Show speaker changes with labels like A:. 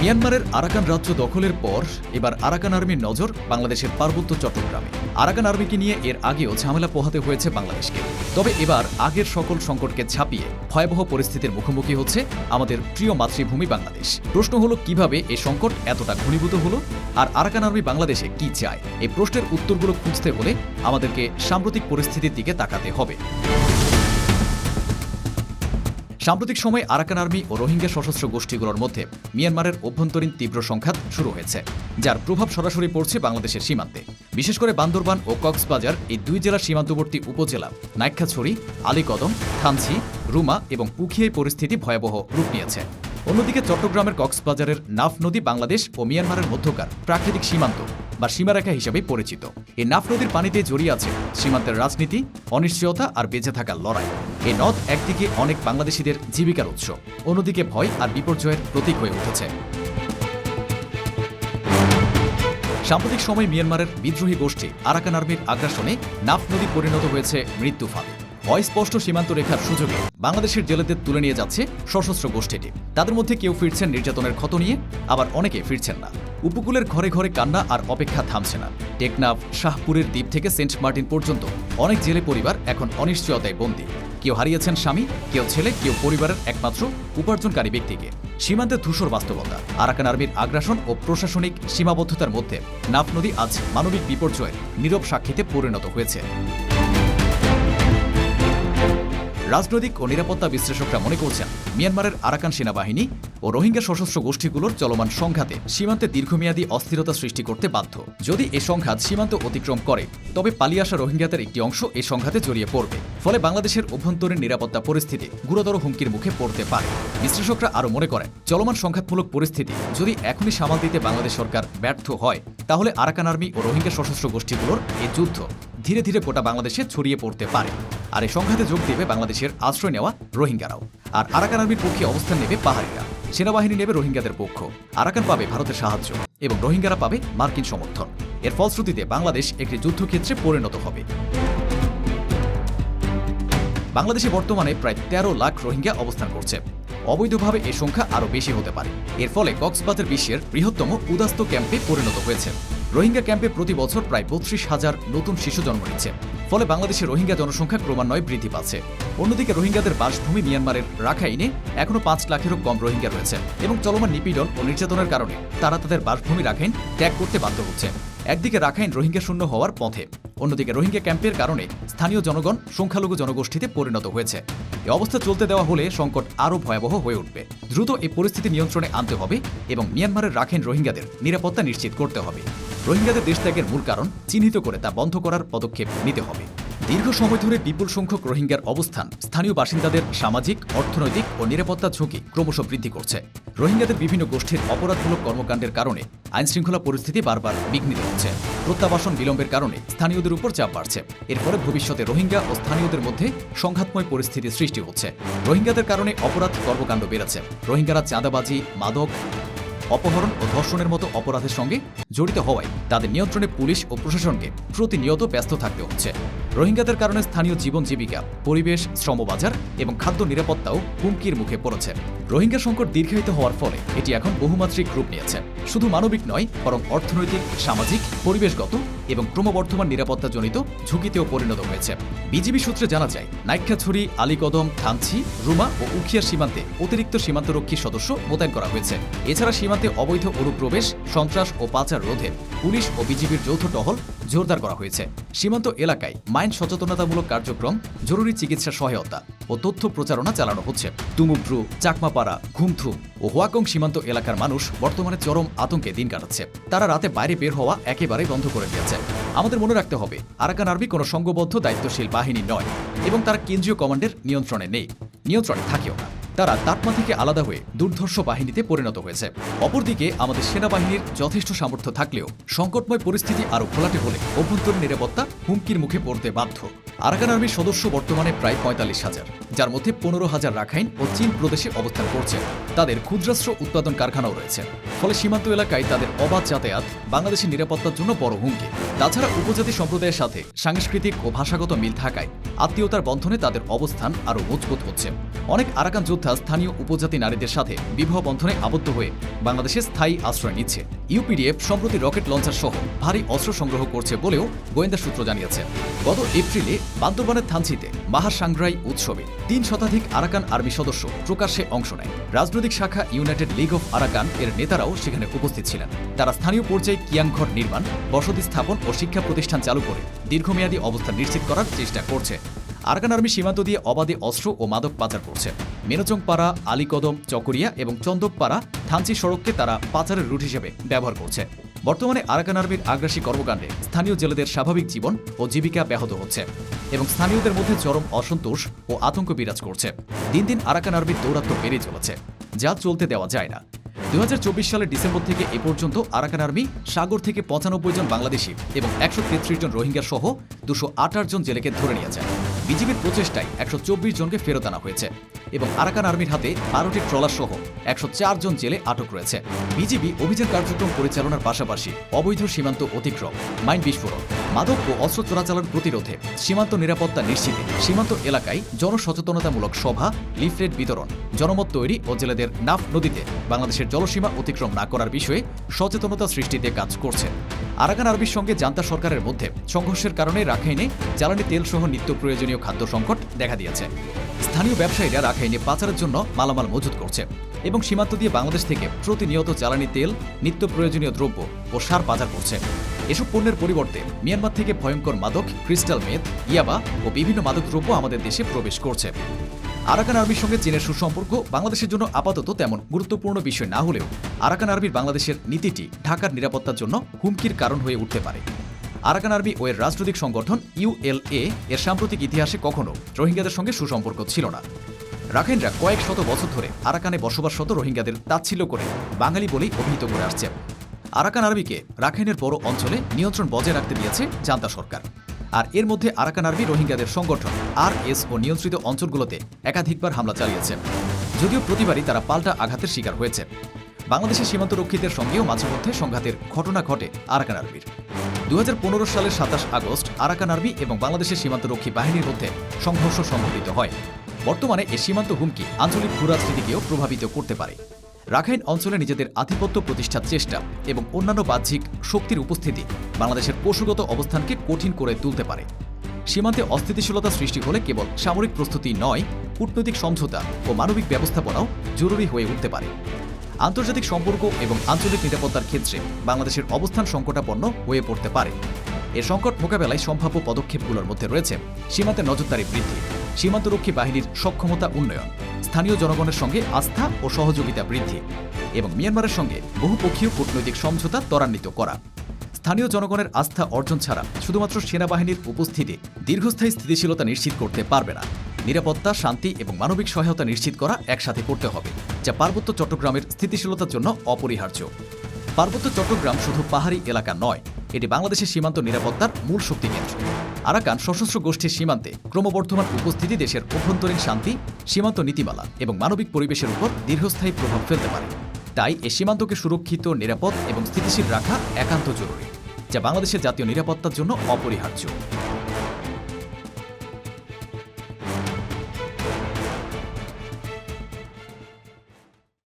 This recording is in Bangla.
A: মিয়ানমারের আরাকান রাজ্য দখলের পর এবার আরাকান আর্মির নজর বাংলাদেশের পার্বত্য চট্টগ্রামে। আরাকান আর্মিকে নিয়ে এর আগেও ঝামেলা পোহাতে হয়েছে বাংলাদেশকে। তবে এবার আগের সকল সংকটকে ছাপিয়ে ভয়াবহ পরিস্থিতির মুখোমুখি হচ্ছে আমাদের প্রিয় মাতৃভূমি বাংলাদেশ। প্রশ্ন হলো, কীভাবে এই সংকট এতটা ঘনীভূত হলো? আর আরাকান আর্মি বাংলাদেশে কি চায়? এই প্রশ্নের উত্তরগুলো খুঁজতে হলে আমাদেরকে সাম্প্রতিক পরিস্থিতির দিকে তাকাতে হবে। সাম্প্রতিক সময়ে আরাকান আর্মি ও রোহিঙ্গা সশস্ত্র গোষ্ঠীগুলোর মধ্যে মিয়ানমারের অভ্যন্তরীণ তীব্র সংঘাত শুরু হয়েছে, যার প্রভাব সরাসরি পড়ছে বাংলাদেশের সীমান্তে। বিশেষ করে বান্দরবান ও কক্সবাজার এই দুই জেলার সীমান্তবর্তী উপজেলা নাইক্ষাছড়ি, আলীকদম থানচি রুমা এবং পুখিয়ায় পরিস্থিতি ভয়াবহ রূপ নিয়েছে। অন্যদিকে চট্টগ্রামের কক্সবাজারের নাফ নদী বাংলাদেশ ও মিয়ানমারের মধ্যকার প্রাকৃতিক সীমান্ত বা সীমারেখা হিসেবে পরিচিত। এই নাফ নদীর পানিতে জড়িয়ে আছে সীমান্তের রাজনীতি, অনিশ্চয়তা আর বেঁচে থাকার লড়াই। এই নদ একদিকে অনেক বাংলাদেশিদের জীবিকার উৎস, অন্যদিকে ভয় আর বিপর্যয়ের প্রতীক হয়ে উঠেছে। সাম্প্রতিক সময় মিয়ানমারের বিদ্রোহী গোষ্ঠী আরাকান আর্মির আগ্রাসনে নাফ নদী পরিণত হয়েছে মৃত্যু ফাঁদে। অস্পষ্ট সীমান্ত রেখার সুযোগে বাংলাদেশের জেলেদের তুলে নিয়ে যাচ্ছে সশস্ত্র গোষ্ঠীটি। তাদের মধ্যে কেউ ফিরছেন নির্যাতনের ক্ষত নিয়ে, আবার অনেকে ফিরছেন না। উপকূলের ঘরে ঘরে কান্না আর অপেক্ষা থামছে না। টেকনাফ, শাহপুরের দ্বীপ থেকে সেন্ট মার্টিন পর্যন্ত অনেক জেলে পরিবার এখন অনিশ্চয়তায় বন্দী। কেউ হারিয়েছেন স্বামী, কেউ ছেলে, কেউ পরিবারের একমাত্র উপার্জনকারী ব্যক্তিকে। সীমান্তে ধূসর বাস্তবতা, আরাকান আর্মির আগ্রাসন ও প্রশাসনিক সীমাবদ্ধতার মধ্যে নাফ নদী আজ মানবিক বিপর্যয়ের নীরব সাক্ষীতে পরিণত হয়েছে। রাজনৈতিক ও নিরাপত্তা বিশ্লেষকরা মনে করছেন মিয়ানমারের আরাকান সেনাবাহিনী ও রোহিঙ্গা সশস্ত্র গোষ্ঠীগুলোর চলমান সংঘাতে সীমান্তে দীর্ঘমেয়াদী অস্থিরতা সৃষ্টি করতে বাধ্য। যদি এ সংঘাত সীমান্ত অতিক্রম করে, তবে পালিয়ে আসা রোহিঙ্গাদের একটি অংশ এই সংঘাতে জড়িয়ে পড়বে। ফলে বাংলাদেশের অভ্যন্তরীণ নিরাপত্তা পরিস্থিতি গুরুতর হুমকির মুখে পড়তে পারে। বিশ্লেষকরা আরও মনে করেন, চলমান সংঘাতমূলক পরিস্থিতি যদি এখনই সামাল দিতে বাংলাদেশ সরকার ব্যর্থ হয়, তাহলে আরাকান আর্মি ও রোহিঙ্গা সশস্ত্র গোষ্ঠীগুলোর এই যুদ্ধ ধীরে ধীরে গোটা বাংলাদেশে ছড়িয়ে পড়তে পারে। আর এই সংঘাতে যোগ দেবে বাংলাদেশের আশ্রয় নেওয়া রোহিঙ্গারাও। আর আরাকান আর্মির পক্ষে অবস্থান নেবে পাহাড়িরা। সেনাবাহিনী নেবে রোহিঙ্গাদের পক্ষ। আরাকান পাবে ভারতের সাহায্য এবং রোহিঙ্গারা পাবে মার্কিন সমর্থন। এর ফলশ্রুতিতে বাংলাদেশ একটি যুদ্ধক্ষেত্রে পরিণত হবে। বাংলাদেশে বর্তমানে প্রায় তেরো লাখ রোহিঙ্গা অবস্থান করছে। অবৈধভাবে এ সংখ্যা আরও বেশি হতে পারে। এর ফলে কক্সবাজার বিশ্বের বৃহত্তম উদাস্ত ক্যাম্পে পরিণত হয়েছে। রোহিঙ্গা ক্যাম্পে প্রতি বছর প্রায় বত্রিশ হাজার নতুন শিশু জন্ম নিচ্ছে। ফলে বাংলাদেশের রোহিঙ্গা জনসংখ্যা ক্রমান্বয়ে বৃদ্ধি পাচ্ছে। অন্যদিকে রোহিঙ্গাদের বাসভূমি মিয়ানমারের রাখাইনে এখনও পাঁচ লাখেরও কম রোহিঙ্গা রয়েছে এবং চলমান নিপীড়ন ও নির্যাতনের কারণে তারা তাদের বাসভূমি রাখাইন ত্যাগ করতে বাধ্য হচ্ছে। একদিকে রাখাইন রোহিঙ্গা শূন্য হওয়ার পথে, অন্যদিকে রোহিঙ্গা ক্যাম্পের কারণে স্থানীয় জনগণ সংখ্যালঘু জনগোষ্ঠীতে পরিণত হয়েছে। এই অবস্থা চলতে দেওয়া হলে সংকট আরও ভয়াবহ হয়ে উঠবে। দ্রুত এই পরিস্থিতি নিয়ন্ত্রণে আনতে হবে এবং মিয়ানমারের রাখাইন রোহিঙ্গাদের নিরাপত্তা নিশ্চিত করতে হবে। রোহিঙ্গাদের দেশ ত্যাগের মূল কারণ চিহ্নিত করে তা বন্ধ করার পদক্ষেপ নিতে হবে। দীর্ঘ সময় ধরে বিপুল সংখ্যক রোহিঙ্গার অবস্থান স্থানীয় বাসিন্দাদের সামাজিক, অর্থনৈতিক ও নিরাপত্তা ঝুঁকি ক্রমশ বৃদ্ধি করছে। রোহিঙ্গাদের বিভিন্ন গোষ্ঠীর অপরাধমূলক কর্মকাণ্ডের কারণে আইনশৃঙ্খলা পরিস্থিতি বারবার বিঘ্নিত হচ্ছে। প্রত্যাবাসন বিলম্বের কারণে স্থানীয়দের উপর চাপ বাড়ছে। এর ফলে ভবিষ্যতে রোহিঙ্গা ও স্থানীয়দের মধ্যে সংঘাতময় পরিস্থিতির সৃষ্টি হচ্ছে। রোহিঙ্গাদের কারণে অপরাধ কর্মকাণ্ড বেড়েছে। রোহিঙ্গারা চাঁদাবাজি, মাদক অপহরণ ও ধর্ষণের মতো অপরাধের সঙ্গে জড়িত হওয়ায় তাদের নিয়ন্ত্রণে পুলিশ ও প্রশাসনকে প্রতিনিয়ত ব্যস্ত থাকতে হচ্ছে। রোহিঙ্গাদের কারণে স্থানীয় জীবন জীবিকা, পরিবেশ, শ্রমবাজার এবং খাদ্য নিরাপত্তাও হুমকির মুখে পড়েছে। রোহিঙ্গা সংকট দীর্ঘায়িত হওয়ার ফলে এটি এখন বহুমাত্রিক রূপ নিয়েছে। শুধু মানবিক নয়, বরং অর্থনৈতিক, সামাজিক, পরিবেশগত এবং ক্রমবর্ধমান নিরাপত্তাজনিত ঝুঁকিতেও পরিণত হয়েছে। বিজিবি সূত্রে জানা যায় নাইক্ষাছড়ি আলীকদম, থানচি, রুমা ও উখিয়া সীমান্তে অতিরিক্ত সীমান্তরক্ষী সদস্য মোতায়েন করা হয়েছে। এছাড়া সীমান্তে অবৈধ অনুপ্রবেশ, সন্ত্রাস ও পাচার রোধে পুলিশ ও বিজিবির যৌথ টহল জোরদার করা হয়েছে। সীমান্ত এলাকায় মাইন সচেতনতামূলক কার্যক্রম, জরুরি চিকিৎসা সহায়তা ও তথ্য প্রচারণা চালানো হচ্ছে। তুমুব্রু চাকমাপাড়া, ঘুমথুম ও হোয়াকং সীমান্ত এলাকার মানুষ বর্তমানে চরম আতঙ্কে দিন কাটাচ্ছে। তারা রাতে বাইরে বের হওয়া একেবারে বন্ধ করে দিয়েছে। আমাদের মনে রাখতে হবে, আরাকান আর্মি কোনো সংঘবদ্ধ, দায়িত্বশীল বাহিনী নয় এবং তারা কেন্দ্রীয় কমান্ডের নিয়ন্ত্রণে নেই। নিয়ন্ত্রণে থাকেও না। তারা তাপমা থেকে আলাদা হয়ে দুর্ধর্ষ বাহিনীতে পরিণত হয়েছে। অপরদিকে আমাদের সেনাবাহিনীর যথেষ্ট সামর্থ্য থাকলেও সংকটময় পরিস্থিতি আরও খোলাটে হলে অভ্যন্তরীণ নিরাপত্তা হুমকির মুখে পড়তে বাধ্য। আরাকান আর্মির সদস্য বর্তমানে প্রায় পঁয়তাল্লিশ হাজার, যার মধ্যে পনেরো হাজার রাখাইন ও চীন প্রদেশে অবস্থান করছে। তাদের ক্ষুদ্রাস্ত্র উৎপাদন কারখানাও রয়েছে। ফলে সীমান্ত এলাকায় তাদের অবাধ যাতায়াত বাংলাদেশের নিরাপত্তার জন্য বড় হুমকি। তাছাড়া উপজাতি সম্প্রদায়ের সাথে সাংস্কৃতিক ও ভাষাগত মিল থাকায় আত্মীয়তার বন্ধনে তাদের অবস্থান আরও মজবুত হচ্ছে। অনেক আরাকান যোদ্ধা স্থানীয় উপজাতি নারীদের সাথে বিবাহ বন্ধনে আবদ্ধ হয়ে বাংলাদেশে স্থায়ী আশ্রয় নিচ্ছে। ইউপিডিএফ সম্প্রতি রকেট লঞ্চার সহ ভারী অস্ত্র সংগ্রহ করছে বলেও গোয়েন্দা সূত্র জানিয়েছে। গত এপ্রিলে বান্দরবানের থানচিতে মাহাসাংগ্রাই উৎসবে তিন শতাধিক আরাকান আর্মি সদস্য প্রকাশ্যে অংশ নেয়। রাজনৈতিক শাখা ইউনাইটেড লিগ অফ আরাকান এর নেতারাও সেখানে উপস্থিত ছিলেন। তারা স্থানীয় পর্যায়ে কিয়াংঘর নির্মাণ, বসতি স্থাপন ও শিক্ষা প্রতিষ্ঠান চালু করে। দীর্ঘমেয়াদী অবস্থান নিশ্চিত করার চেষ্টা করছে। আরাকান আর্মি সীমান্ত দিয়ে অবাধে অস্ত্র ও মাদক পাচার করছে। মেনচংপাড়া, আলীকদম, চকরিয়া এবং চন্দকপাড়া থানচি সড়ককে তারা পাচারের রুট হিসেবে ব্যবহার করছে। বর্তমানে আরাকান আর্মির আগ্রাসী কর্মকাণ্ডে স্থানীয় জেলেদের স্বাভাবিক জীবন ও জীবিকা ব্যাহত হচ্ছে এবং স্থানীয়দের মধ্যে চরম অসন্তোষ ও আতঙ্ক বিরাজ করছে। দিন দিন আরাকান আর্মির দৌরাত্ম্য বেড়ে চলেছে। যা চলতে দেওয়া যায় না। দুই হাজার চব্বিশ সালের ডিসেম্বর থেকে এ পর্যন্ত আরাকান আর্মি সাগর থেকে পঁচানব্বই জন বাংলাদেশি এবং একশো তেত্রিশ জন রোহিঙ্গা সহ দুশো জন জেলেকে ধরে নিয়েছে। বিজিবির প্রচেষ্টায় একশো চব্বিশ জনকে ফেরত আনা হয়েছে এবং আরাকান আর্মির হাতে বারোটি ট্রলার সহ একশো চার জন জেলে আটক রয়েছে। বিজিবি অভিযান কার্যক্রম পরিচালনার পাশাপাশি অবৈধ সীমান্ত অতিক্রম, মাইন বিস্ফোরণ, মাদক ও অস্ত্র চোরাচালান প্রতিরোধে সীমান্ত নিরাপত্তা নিশ্চিতে সীমান্ত এলাকায় জনসচেতনতামূলক সভা, লিফলেট বিতরণ, জনমত তৈরি ও জেলেদের নাফ নদীতে বাংলাদেশের জলসীমা অতিক্রম না করার বিষয়ে সচেতনতা সৃষ্টিতে কাজ করছে। আরাকান আরবির সঙ্গে জান্তা সরকারের মধ্যে সংঘর্ষের কারণে রাখাইনে জ্বালানি তেল সহ নিত্য প্রয়োজনীয় খাদ্য সংকট দেখা দিয়েছে। স্থানীয় ব্যবসায়ীরা রাখাইনে পাচারের জন্য মালামাল মজুত করছে এবং সীমান্ত দিয়ে বাংলাদেশ থেকে প্রতিনিয়ত জ্বালানি তেল, নিত্য প্রয়োজনীয় দ্রব্য ও সার পাচার করছে। এসব পণ্যের পরিবর্তে মিয়ানমার থেকে ভয়ঙ্কর মাদক, ক্রিস্টাল মেথ, ইয়াবা ও বিভিন্ন মাদক দ্রব্য আমাদের দেশে প্রবেশ করছে। আরাকান আর্মির সঙ্গে চীনের সুসম্পর্ক বাংলাদেশের জন্য আপাতত তেমন গুরুত্বপূর্ণ বিষয় না হলেও আরাকান আর্মির বাংলাদেশের নীতিটি ঢাকার নিরাপত্তার জন্য হুমকির কারণ হয়ে উঠতে পারে। আরাকান আর্মি ও এর রাজনৈতিক সংগঠন ইউএলএ এর সাম্প্রতিক ইতিহাসে কখনো রোহিঙ্গাদের সঙ্গে সুসম্পর্ক ছিল না। রাখাইনরা কয়েক শত বছর ধরে আরাকানে বসবাসরত রোহিঙ্গাদের তাচ্ছিল্য করে বাঙালি বলেই অভিহিত করে আসছে। আরাকান আর্মিকে রাখাইনের বড় অঞ্চলে নিয়ন্ত্রণ বজায় রাখতে দিয়েছে জান্তা সরকার। আর এর মধ্যে আরাকান আর্মি রোহিঙ্গাদের সংগঠন আর এস ও নিয়ন্ত্রিত অঞ্চলগুলোতে একাধিকবার হামলা চালিয়েছে। যদিও প্রতিবারই তারা পাল্টা আঘাতের শিকার হয়েছে। বাংলাদেশের সীমান্তরক্ষীদের সঙ্গেও মাঝে মধ্যে সংঘাতের ঘটনা ঘটে আরাকান আর্মির দু সালের সাতাশ আগস্ট আরাকান আর্মি এবং বাংলাদেশের সীমান্তরক্ষী বাহিনীর মধ্যে সংঘর্ষ সংঘটিত হয়। বর্তমানে এই সীমান্ত হুমকি আঞ্চলিক ভূরাজনীতিকেও প্রভাবিত করতে পারে। রাখাইন অঞ্চলে নিজেদের আধিপত্য প্রতিষ্ঠার চেষ্টা এবং অন্যান্য বাহ্যিক শক্তির উপস্থিতি বাংলাদেশের কৌশলগত অবস্থানকে কঠিন করে তুলতে পারে। সীমান্তে অস্থিতিশীলতা সৃষ্টি হলে কেবল সামরিক প্রস্তুতি নয়, কূটনৈতিক সমঝোতা ও মানবিক ব্যবস্থাপনাও জরুরি হয়ে উঠতে পারে। আন্তর্জাতিক সম্পর্ক এবং আঞ্চলিক নিরাপত্তার ক্ষেত্রে বাংলাদেশের অবস্থান সংকটাপন্ন হয়ে পড়তে পারে। এ সংকট মোকাবেলায় সম্ভাব্য পদক্ষেপগুলোর মধ্যে রয়েছে সীমান্তে নজরদারি বৃদ্ধি, সীমান্তরক্ষী বাহিনীর সক্ষমতা উন্নয়ন স্থানীয় জনগণের সঙ্গে আস্থা ও সহযোগিতা বৃদ্ধি এবং মিয়ানমারের সঙ্গে বহুপক্ষীয় কূটনৈতিক সমঝোতা ত্বরান্বিত করা। স্থানীয় জনগণের আস্থা অর্জন ছাড়া শুধুমাত্র সেনাবাহিনীর উপস্থিতি দীর্ঘস্থায়ী স্থিতিশীলতা নিশ্চিত করতে পারবে না। নিরাপত্তা, শান্তি এবং মানবিক সহায়তা নিশ্চিত করা একসাথে করতে হবে, যা পার্বত্য চট্টগ্রামের স্থিতিশীলতার জন্য অপরিহার্য। পার্বত্য চট্টগ্রাম শুধু পাহাড়ি এলাকা নয়, এটি বাংলাদেশের সীমান্ত নিরাপত্তার মূল শক্তি কেন্দ্র আরাকান সশস্ত্র গোষ্ঠীর সীমান্তে ক্রমবর্ধমান উপস্থিতি দেশের অভ্যন্তরীণ শান্তি, সীমান্ত নীতিমালা এবং মানবিক পরিবেশের উপর দীর্ঘস্থায়ী প্রভাব ফেলতে পারে। তাই এ সীমান্তকে সুরক্ষিত, নিরাপদ এবং স্থিতিশীল রাখা একান্ত জরুরি, যা বাংলাদেশের জাতীয় নিরাপত্তার জন্য অপরিহার্য।